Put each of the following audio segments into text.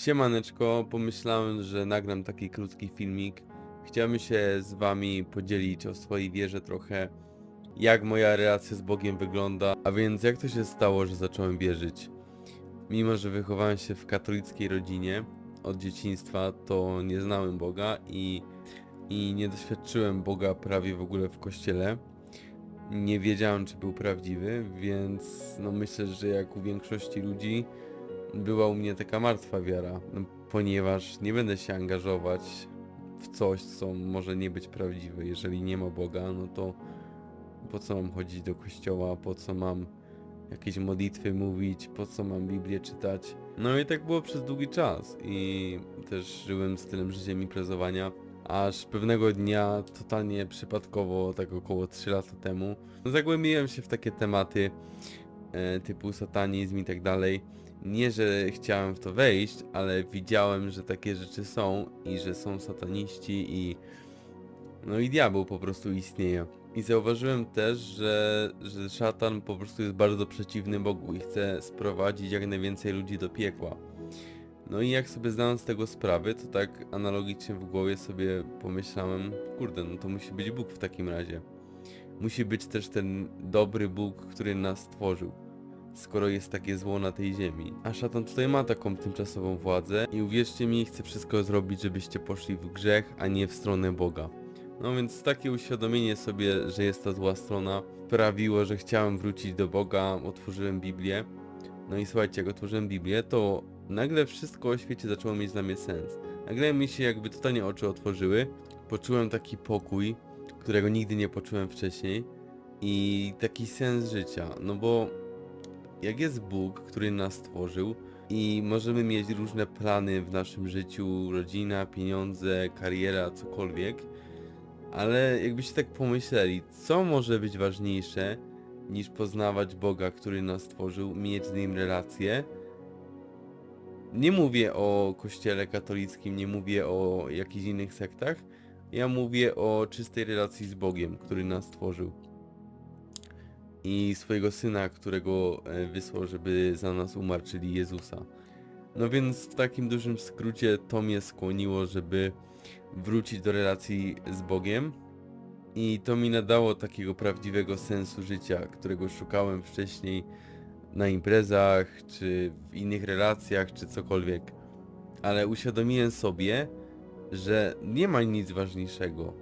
Siemaneczko, pomyślałem, że nagram taki krótki filmik. Chciałbym się z wami podzielić o swojej wierze trochę, jak moja relacja z Bogiem wygląda, a więc jak to się stało, że zacząłem wierzyć. Mimo, że wychowałem się w katolickiej rodzinie od dzieciństwa, to nie znałem Boga i, i nie doświadczyłem Boga prawie w ogóle w kościele. Nie wiedziałem, czy był prawdziwy, więc no myślę, że jak u większości ludzi, była u mnie taka martwa wiara, no, ponieważ nie będę się angażować w coś, co może nie być prawdziwe. Jeżeli nie ma Boga, no to po co mam chodzić do kościoła, po co mam jakieś modlitwy mówić, po co mam Biblię czytać. No i tak było przez długi czas i też żyłem stylem życia imprezowania, aż pewnego dnia, totalnie przypadkowo, tak około 3 lata temu, zagłębiłem się w takie tematy e, typu satanizm i tak dalej. Nie, że chciałem w to wejść, ale widziałem, że takie rzeczy są i że są sataniści i no i diabeł po prostu istnieje. I zauważyłem też, że, że szatan po prostu jest bardzo przeciwny Bogu i chce sprowadzić jak najwięcej ludzi do piekła. No i jak sobie zdałem z tego sprawy, to tak analogicznie w głowie sobie pomyślałem, kurde, no to musi być Bóg w takim razie. Musi być też ten dobry Bóg, który nas stworzył skoro jest takie zło na tej ziemi. A szatan tutaj ma taką tymczasową władzę i uwierzcie mi, chce wszystko zrobić, żebyście poszli w grzech, a nie w stronę Boga. No więc takie uświadomienie sobie, że jest ta zła strona, sprawiło, że chciałem wrócić do Boga, otworzyłem Biblię. No i słuchajcie, jak otworzyłem Biblię, to nagle wszystko o świecie zaczęło mieć dla mnie sens. Nagle mi się jakby totalnie oczy otworzyły, poczułem taki pokój, którego nigdy nie poczułem wcześniej i taki sens życia, no bo jak jest Bóg, który nas stworzył i możemy mieć różne plany w naszym życiu, rodzina, pieniądze, kariera, cokolwiek, ale jakbyście tak pomyśleli, co może być ważniejsze niż poznawać Boga, który nas stworzył, mieć z Nim relacje? Nie mówię o kościele katolickim, nie mówię o jakichś innych sektach, ja mówię o czystej relacji z Bogiem, który nas stworzył i swojego syna, którego e, wysłał, żeby za nas umarł, czyli Jezusa. No więc w takim dużym skrócie to mnie skłoniło, żeby wrócić do relacji z Bogiem i to mi nadało takiego prawdziwego sensu życia, którego szukałem wcześniej na imprezach, czy w innych relacjach, czy cokolwiek. Ale uświadomiłem sobie, że nie ma nic ważniejszego.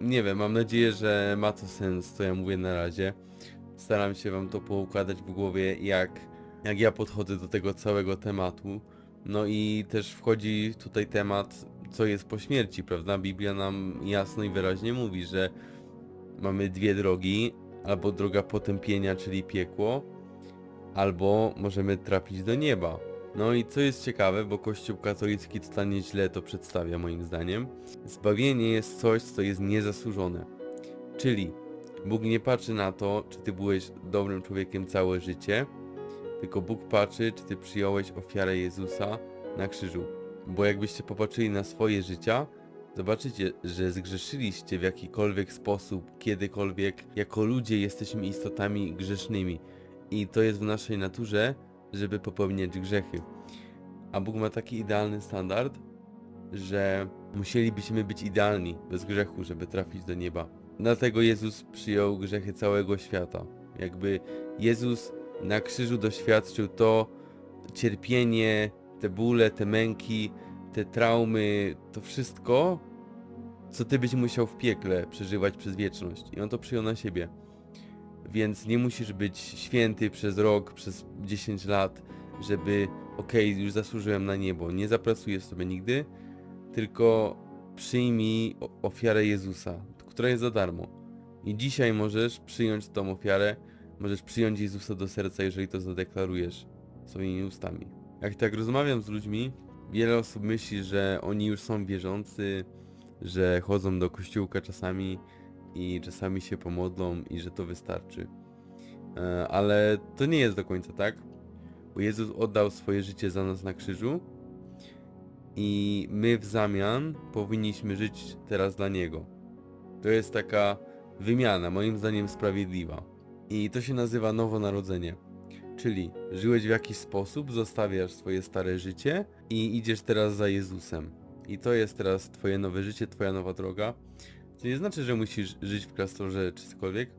Nie wiem, mam nadzieję, że ma to sens, co ja mówię na razie staram się wam to poukładać w głowie, jak, jak ja podchodzę do tego całego tematu. No i też wchodzi tutaj temat, co jest po śmierci, prawda? Biblia nam jasno i wyraźnie mówi, że mamy dwie drogi, albo droga potępienia, czyli piekło, albo możemy trafić do nieba. No i co jest ciekawe, bo Kościół katolicki totalnie źle to przedstawia moim zdaniem, zbawienie jest coś, co jest niezasłużone. Czyli Bóg nie patrzy na to, czy ty byłeś dobrym człowiekiem całe życie, tylko Bóg patrzy, czy ty przyjąłeś ofiarę Jezusa na krzyżu. Bo jakbyście popatrzyli na swoje życia, zobaczycie, że zgrzeszyliście w jakikolwiek sposób, kiedykolwiek. Jako ludzie jesteśmy istotami grzesznymi. I to jest w naszej naturze, żeby popełniać grzechy. A Bóg ma taki idealny standard, że musielibyśmy być idealni, bez grzechu, żeby trafić do nieba. Dlatego Jezus przyjął grzechy całego świata. Jakby Jezus na krzyżu doświadczył to cierpienie, te bóle, te męki, te traumy, to wszystko, co ty byś musiał w piekle przeżywać przez wieczność. I on to przyjął na siebie. Więc nie musisz być święty przez rok, przez 10 lat, żeby okej, okay, już zasłużyłem na niebo. Nie zapracujesz sobie nigdy, tylko przyjmij ofiarę Jezusa która jest za darmo. I dzisiaj możesz przyjąć tą ofiarę, możesz przyjąć Jezusa do serca, jeżeli to zadeklarujesz swoimi ustami. Jak tak rozmawiam z ludźmi, wiele osób myśli, że oni już są wierzący, że chodzą do kościółka czasami i czasami się pomodlą i że to wystarczy. E, ale to nie jest do końca tak, bo Jezus oddał swoje życie za nas na krzyżu i my w zamian powinniśmy żyć teraz dla Niego. To jest taka wymiana, moim zdaniem sprawiedliwa. I to się nazywa nowonarodzenie. Czyli żyłeś w jakiś sposób, zostawiasz swoje stare życie i idziesz teraz za Jezusem. I to jest teraz twoje nowe życie, twoja nowa droga. To nie znaczy, że musisz żyć w klasztorze czy cokolwiek,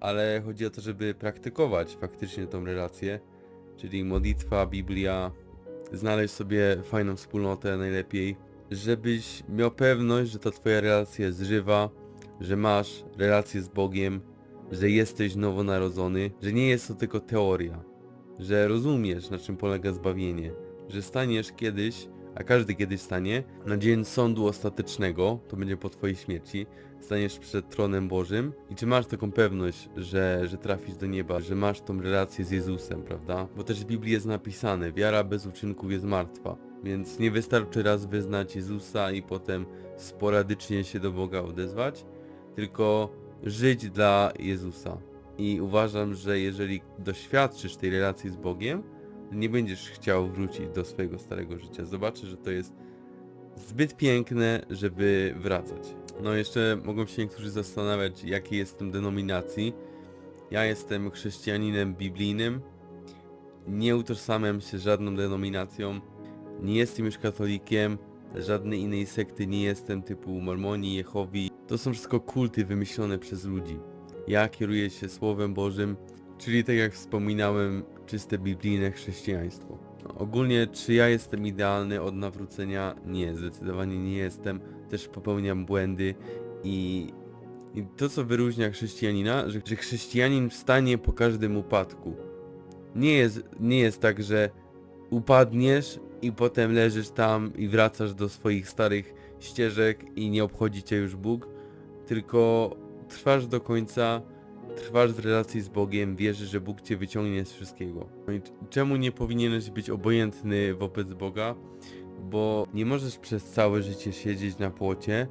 ale chodzi o to, żeby praktykować faktycznie tą relację, czyli modlitwa, Biblia, znaleźć sobie fajną wspólnotę najlepiej, żebyś miał pewność, że ta twoja relacja jest żywa, że masz relację z Bogiem, że jesteś nowonarodzony, że nie jest to tylko teoria, że rozumiesz na czym polega zbawienie, że staniesz kiedyś, a każdy kiedyś stanie, na dzień sądu ostatecznego, to będzie po twojej śmierci, staniesz przed tronem Bożym i czy masz taką pewność, że, że trafisz do nieba, że masz tą relację z Jezusem, prawda? Bo też w Biblii jest napisane, wiara bez uczynków jest martwa, więc nie wystarczy raz wyznać Jezusa i potem sporadycznie się do Boga odezwać, tylko żyć dla Jezusa. I uważam, że jeżeli doświadczysz tej relacji z Bogiem, nie będziesz chciał wrócić do swojego starego życia. Zobaczysz, że to jest zbyt piękne, żeby wracać. No jeszcze mogą się niektórzy zastanawiać, jakiej jestem denominacji. Ja jestem chrześcijaninem biblijnym. Nie utożsamiam się żadną denominacją. Nie jestem już katolikiem. Żadnej innej sekty nie jestem, typu Mormoni, Jehowi. To są wszystko kulty wymyślone przez ludzi. Ja kieruję się Słowem Bożym, czyli tak jak wspominałem, czyste biblijne chrześcijaństwo. No, ogólnie, czy ja jestem idealny od nawrócenia? Nie, zdecydowanie nie jestem. Też popełniam błędy i, i to, co wyróżnia chrześcijanina, że, że chrześcijanin wstanie po każdym upadku. Nie jest, nie jest tak, że upadniesz i potem leżysz tam i wracasz do swoich starych ścieżek i nie obchodzi cię już Bóg, tylko trwasz do końca, trwasz w relacji z Bogiem, wierzysz, że Bóg cię wyciągnie z wszystkiego. No czemu nie powinieneś być obojętny wobec Boga? Bo nie możesz przez całe życie siedzieć na płocie,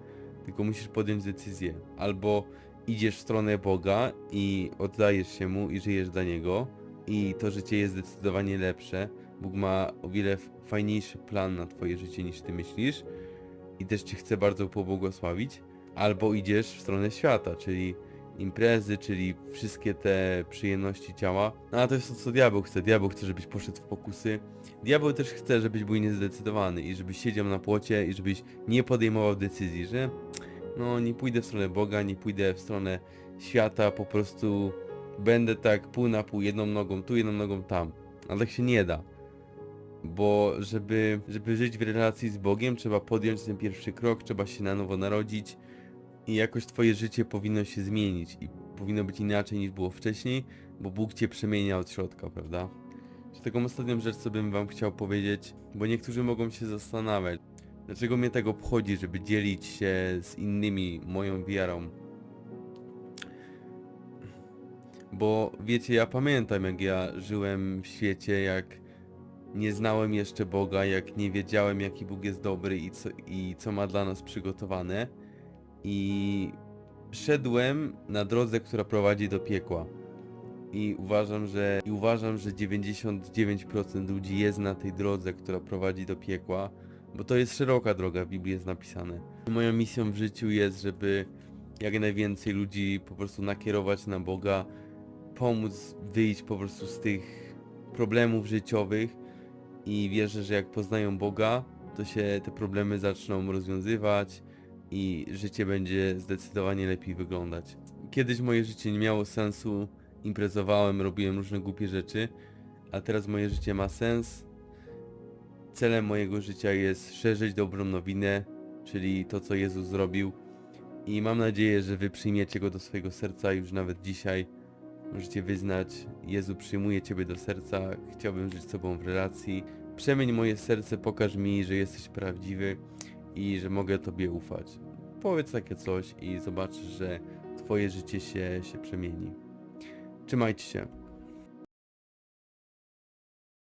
tylko musisz podjąć decyzję. Albo idziesz w stronę Boga i oddajesz się Mu i żyjesz dla Niego i to życie jest zdecydowanie lepsze. Bóg ma o wiele fajniejszy plan na twoje życie niż ty myślisz i też cię chce bardzo pobłogosławić. Albo idziesz w stronę świata, czyli imprezy, czyli wszystkie te przyjemności ciała. No a to jest to, co diabeł chce. Diabeł chce, żebyś poszedł w pokusy. Diabeł też chce, żebyś był niezdecydowany i żebyś siedział na płocie i żebyś nie podejmował decyzji, że no nie pójdę w stronę Boga, nie pójdę w stronę świata, po prostu będę tak pół na pół, jedną nogą tu, jedną nogą tam. Ale tak się nie da. Bo żeby, żeby żyć w relacji z Bogiem, trzeba podjąć ten pierwszy krok, trzeba się na nowo narodzić i jakoś twoje życie powinno się zmienić i powinno być inaczej niż było wcześniej, bo Bóg cię przemienia od środka, prawda? Czy taką ostatnią rzecz, co bym wam chciał powiedzieć, bo niektórzy mogą się zastanawiać, dlaczego mnie tak obchodzi, żeby dzielić się z innymi moją wiarą. Bo wiecie, ja pamiętam jak ja żyłem w świecie, jak nie znałem jeszcze Boga, jak nie wiedziałem jaki Bóg jest dobry i co, i co ma dla nas przygotowane. I szedłem na drodze, która prowadzi do piekła. I uważam, że i uważam, że 99% ludzi jest na tej drodze, która prowadzi do piekła, bo to jest szeroka droga, w Biblii jest napisane. Moją misją w życiu jest, żeby jak najwięcej ludzi po prostu nakierować na Boga, pomóc wyjść po prostu z tych problemów życiowych i wierzę, że jak poznają Boga, to się te problemy zaczną rozwiązywać i życie będzie zdecydowanie lepiej wyglądać. Kiedyś moje życie nie miało sensu, imprezowałem, robiłem różne głupie rzeczy, a teraz moje życie ma sens. Celem mojego życia jest szerzyć dobrą nowinę, czyli to, co Jezus zrobił. I mam nadzieję, że wy przyjmiecie go do swojego serca już nawet dzisiaj. Możecie wyznać, Jezu przyjmuje Ciebie do serca, chciałbym żyć z Tobą w relacji. Przemień moje serce, pokaż mi, że jesteś prawdziwy i że mogę Tobie ufać. Powiedz takie coś i zobaczysz, że Twoje życie się, się przemieni. Trzymajcie się.